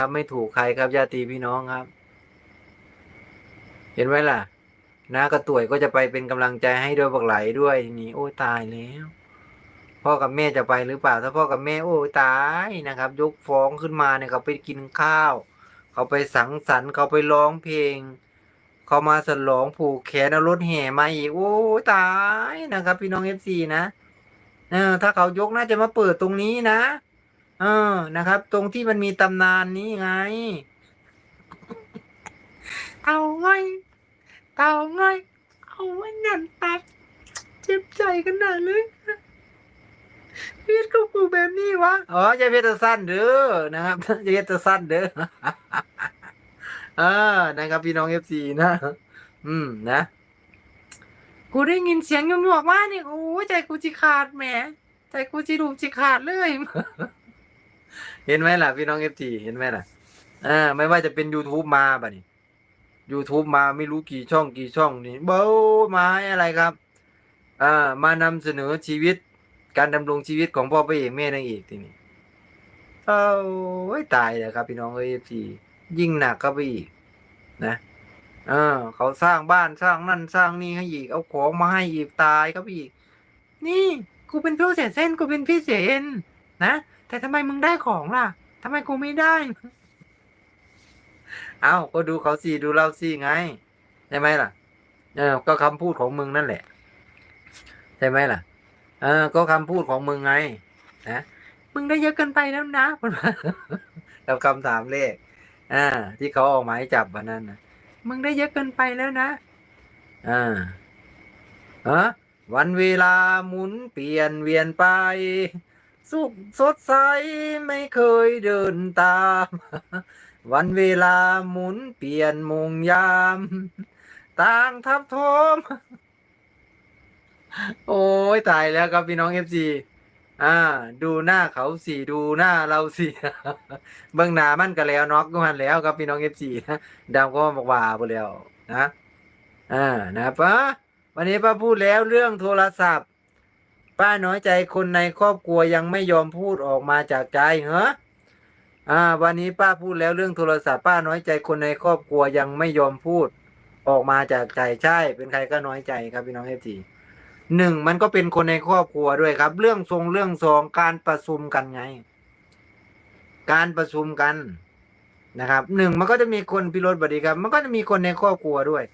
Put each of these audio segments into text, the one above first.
ครับไม่ถูกใครครับญาติพี่น้องครับ เห็นไหมล่ะน้ากระต่วยก็จะไปเป็นกำลังใจให้ด้วยบักไหลด้วยทีนี้โอ้ตายแล้ว พ่อกับแม่จะไปหรือเปล่า ถ้าพ่อกับแม่โอ้ตายนะครับ ยกฟ้องขึ้นมาเนี่ยเขาไปกินข้าว เขาไปสังสรรค์เขาไปร้องเพลง เขามาสลองผูกแขนเอารถแห่มาอีกโอ้ตายนะครับ พี่น้องเอฟซีนะเออถ้าเขายกน่าจะมาเปิดตรงนี้นะ เออนะครับ ตรงที่มันมีตำนานนี้ไง เอาไงเอาไงเอาไว้งันตัด เจ็บใจกันหนาเลยเพียกับกูแบบนี้วะ อ๋อจะเพียรสั้นเด้อนะครับจะเพียรสั้นเด้อเออนะครับพี่น้องเอฟซีนะ อืมนะ กูได้ยินเสียงหยวกๆว่านี่โอ้ยใจกูจิขาดแหมใจกูจิรูปจิขาดเลย เห็นไหมล่ะ พี่น้องเอฟซีเห็นไหมล่ะอ่าไม่ว่าจะเป็น YouTube มาบ่ะนี่ YouTube มาไม่รู้กี่ช่องกี่ช่องนี่เบ้ามาให้อะไรครับอ่ามานำเสนอชีวิต การดำรงชีวิตของพ่อพระเอกแม่นางเอกทีนี้เอ้าตายเลยครับ พี่น้องเอฟซียิ่งหนักเข้าไปอีกนะเออเขาสร้างบ้านสร้างนั่นสร้างนี่ให้อีก เอาของมาให้อีกตายครับอีก นี่ กูเป็นผู้เสียเส้นกูเป็นพี่เสียเอ็น นะ แต่ทำไมมึงได้ของล่ะทำไมกูไม่ได้ เอ้าก็ดูเขาสิดูเราสิไงใช่ไหมล่ะ เออ ก็คำพูดของมึงนั่นแหละใช่ไหมล่ะ เออ ก็คำพูดของมึงไงนะมึงได้เยอะเกินไปแล้วนะกับคำถามเลขอ่า ที่เขาออกหมายจับวันนั้นนะมึงได้เยอะเกินไปแล้วนะอ่าฮะวันเวลาหมุนเปลี่ยนเวียนไป สุขสดใสไม่เคยเดินตาม วันเวลาหมุนเปลี่ยนมงยาม ต่างทับทม โอ้ยตายแล้วครับพี่น้องเอฟซีอ่า ดูหน้าเขาสิดูหน้าเราสิเบื้องหน้ามันก็แล้วน็อกก็มันแล้วครับพี่น้องเอฟซีนะดาวก็บอกว่าไปแล้วนะอ่านะครับป้าวันนี้ป้าพูดแล้วเรื่องโทรศัพท์ ป้าน้อยใจคนในครอบครัวยังไม่ยอมพูดออกมาจากใจเหรออ่า วันนี้ป้าพูดแล้วเรื่องโทรศัพท์ป้าน้อยใจคนในครอบครัวยังไม่ยอมพูดออกมาจากใจใช่ เป็นใครก็น้อยใจครับพี่น้องเอฟซีหนึ่งมันก็เป็นคนในครอบครัวด้วยครับ เรื่องทรงเรื่องสองการประชุมกันไง การประชุมกันนะครับหนึ่งมันก็จะมีคนพิรถบดีครับ มันก็จะมีคนในครอบครัวด้วย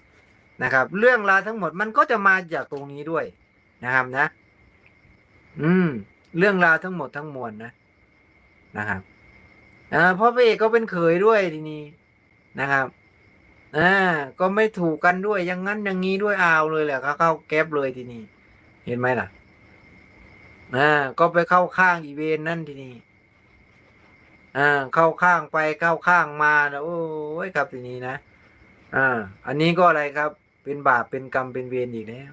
นะครับ เรื่องราวทั้งหมดมันก็จะมาจากตรงนี้ด้วยนะครับนะ อืม เรื่องราวทั้งหมดทั้งมวลนะนะครับอ่าพ่อพระเอกก็เป็นเขยด้วยทีนี้นะครับอ่าก็ไม่ถูกกันด้วยอย่างนั้นอย่างนี้ด้วยเอาเลยแหละเขาเข้าแก๊ปเลยทีนี้ เห็นไหมล่ะอ่าก็ไปเข้าข้างอีเวนนั่นทีนี้อ่าเข้าข้างไปเข้าข้างมาแล้วโอ้ยครับทีนี้นะอ่า อันนี้ก็อะไรครับ เป็นบาปเป็นกรรมเป็นเวรอีกแล้ว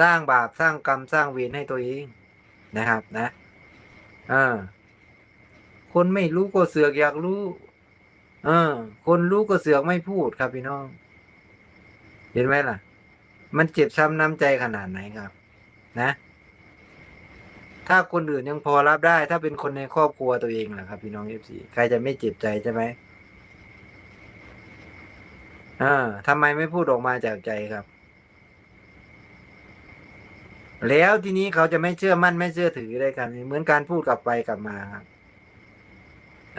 สร้างบาปสร้างกรรมสร้างเวรให้ตัวเอง นะครับนะอ่าคนไม่รู้ก็เสือกอยากรู้เออ คนรู้ก็เสือกไม่พูดครับพี่น้อง เห็นไหมล่ะ มันเจ็บช้ำน้ำใจขนาดไหนครับ นะ ถ้าคนอื่นยังพอรับได้ ถ้าเป็นคนในครอบครัวตัวเองล่ะครับ พี่น้องเอฟซีใครจะไม่เจ็บใจใช่ไหมอ่าทำไมไม่พูดออกมาจากใจครับ แล้วทีนี้เขาจะไม่เชื่อมั่นไม่เชื่อถือได้ครับเหมือนการพูดกลับไปกลับมาครับ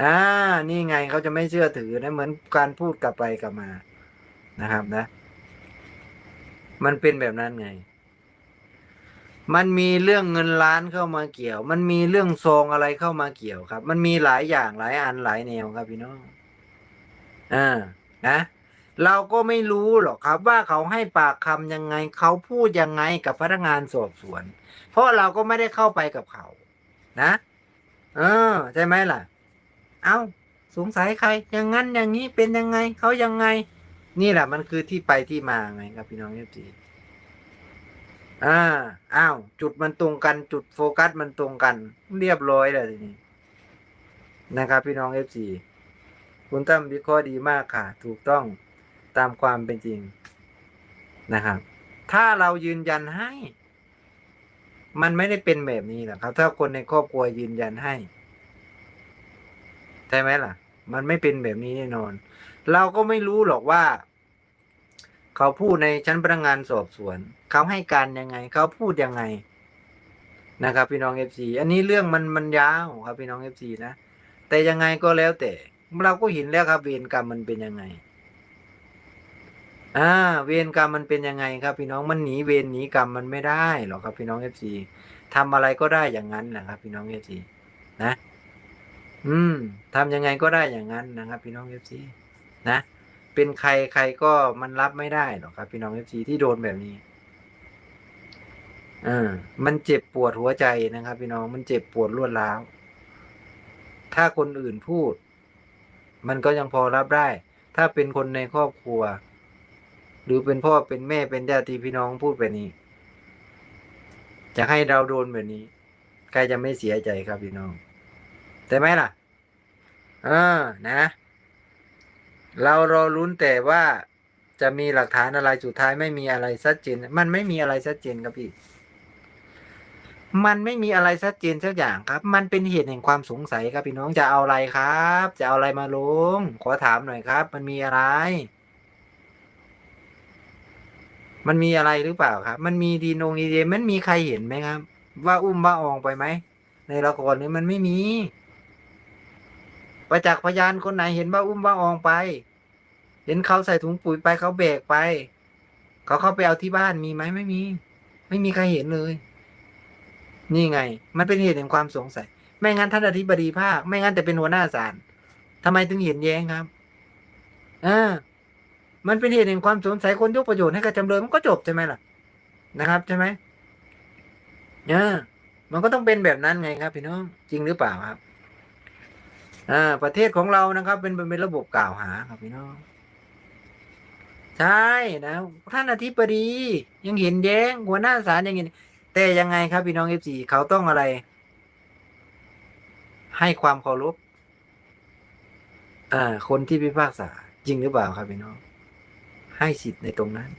อ่า นี่ไงเขาจะไม่เชื่อถือนะ เหมือนการพูดกลับไปกลับมานะครับนะ มันเป็นแบบนั้นไง มันมีเรื่องเงินล้านเข้ามาเกี่ยว มันมีเรื่องซองอะไรเข้ามาเกี่ยวครับ มันมีหลายอย่างหลายอันหลายแนวครับพี่น้องอ่านะ เราก็ไม่รู้หรอกครับว่าเขาให้ปากคำยังไง เขาพูดยังไงกับพนักงานสอบสวน เพราะเราก็ไม่ได้เข้าไปกับเขา นะ เออใช่ไหมล่ะ เอาสงสัยใคร อย่างนั้นอย่างนี้เป็นยังไง เขายังไง นี่แหละมันคือที่ไปที่มาไงครับพี่น้องเอฟซีอ่าอ้าวจุดมันตรงกันจุดโฟกัสมันตรงกัน เรียบร้อยเลยทีนี้นะครับ พี่น้องเอฟซีคุณตั้มวิเคราะห์ดีมากค่ะ ถูกต้อง ตามความเป็นจริงนะครับ ถ้าเรายืนยันให้ มันไม่ได้เป็นแบบนี้หรอกครับ ถ้าคนในครอบครัวยืนยันให้ใช่ไหมล่ะ มันไม่เป็นแบบนี้แน่นอน เราก็ไม่รู้หรอกว่า เขาพูดในชั้นพนักงานสอบสวน เขาให้การยังไง เขาพูดยังไงนะครับ พี่น้องเอฟซีอันนี้เรื่องมันมันยาวครับพี่น้องเอฟซีนะแต่ยังไงก็แล้วแต่ เราก็เห็นแล้วครับเวรกรรมมันเป็นยังไง อ่า เวรกรรมมันเป็นยังไงครับ พี่น้องมันหนีเวรหนีกรรมมันไม่ได้หรอกครับพี่น้องเอฟซีทำอะไรก็ได้อย่างนั้นนะครับ พี่น้องเอฟซีนะ อืมทำยังไงก็ได้อย่างนั้นนะครับ พี่น้องเอฟซีนะ เป็นใครใครก็มันรับไม่ได้หรอกครับ พี่น้องเอฟซีที่โดนแบบนี้อ่ามันเจ็บปวดหัวใจนะครับ พี่น้องมันเจ็บปวดรวดร้าวถ้าคนอื่นพูด มันก็ยังพอรับได้ ถ้าเป็นคนในครอบครัว หรือเป็นพ่อเป็นแม่เป็นญาติพี่น้องพูดแบบนี้ จะให้เราโดนแบบนี้ ใครจะไม่เสียใจครับพี่น้อง แต่ไหมล่ะ เออนะ เรารอลุ้นแต่ว่าจะมีหลักฐานอะไรสุดท้ายไม่มีอะไรชัดเจน มันไม่มีอะไรชัดเจนครับพี่ มันไม่มีอะไรชัดเจนสักอย่างครับ มันเป็นเหตุแห่งความสงสัยครับพี่น้องจะเอาอะไรครับ จะเอาอะไรมาลง ขอถามหน่อยครับ มันมีอะไร มันมีอะไรหรือเปล่าครับ มันมีดีนงดีเดมันมีใครเห็นไหมครับ ว่าอุ้มว่าอองไปไหมในละครนี้มันไม่มี ประจักษ์พยานคนไหนเห็นว่าอุ้มว่าอองไป เห็นเขาใส่ถุงปุ๋ยไปเขาแบกไป เขาเข้าไปเอาที่บ้านมีไหมไม่มี ไม่มีใครเห็นเลย นี่ไง มันเป็นเหตุแห่งความสงสัย ไม่งั้นท่านอธิบดีภาค ไม่งั้นแต่เป็นหัวหน้าศาลทำไมถึงเห็นแย้งครับอ่า มันเป็นเหตุแห่งความสงสัยคนยกประโยชน์ให้กับจำเลยมันก็จบใช่ไหมล่ะ นะครับใช่ไหมอ่ามันก็ต้องเป็นแบบนั้นไงครับ พี่น้องจริงหรือเปล่าครับอ่าประเทศของเรานะครับ เป็นเป็นระบบกล่าวหาครับพี่น้องใช่นะท่านอธิบดียังเห็นแย้งหัวหน้าศาลยังเห็นแต่ยังไงครับพี่น้องเอฟซีเขาต้องอะไร ให้ความเคารพอ่า คนที่พิพากษาจริงหรือเปล่าครับพี่น้อง ให้สิทธิ์ในตรงนั้น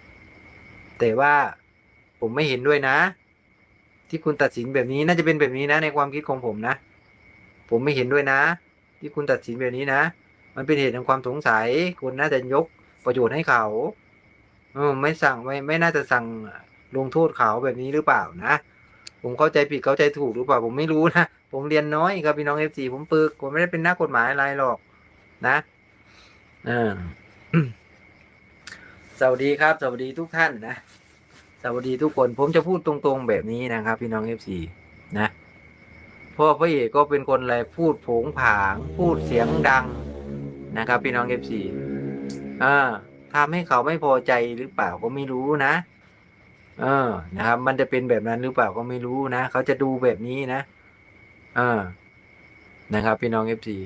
แต่ว่าผมไม่เห็นด้วยนะ ที่คุณตัดสินแบบนี้น่าจะเป็นแบบนี้นะ ในความคิดของผมนะ ผมไม่เห็นด้วยนะ ที่คุณตัดสินแบบนี้นะ มันเป็นเหตุแห่งความสงสัยคุณน่าจะยกประโยชน์ให้เขาเออไม่สั่งไม่ไม่น่าจะสั่งลงโทษเขาแบบนี้หรือเปล่านะ ผมเข้าใจผิดเข้าใจถูกหรือเปล่า ผมไม่รู้นะผมเรียนน้อยครับพี่น้องเอฟซีผมปึกผมไม่ได้เป็นนักกฎหมายอะไรหรอก นะอ่า สวัสดีครับ สวัสดีทุกท่านนะ สวัสดีทุกคนผมจะพูดตรงๆแบบนี้นะครับ พี่น้องเอฟซีนะพราะพระเอกก็เป็นคนอะไรพูดโผงผาง พูดเสียงดังนะครับ พี่น้องเอฟซีอ่าทำให้เขาไม่พอใจหรือเปล่าก็ไม่รู้นะ เออ นะครับ มันจะเป็นแบบนั้นหรือเปล่าก็ไม่รู้นะ เขาจะดูแบบนี้นะ เออ นะครับ พี่น้องเอฟซี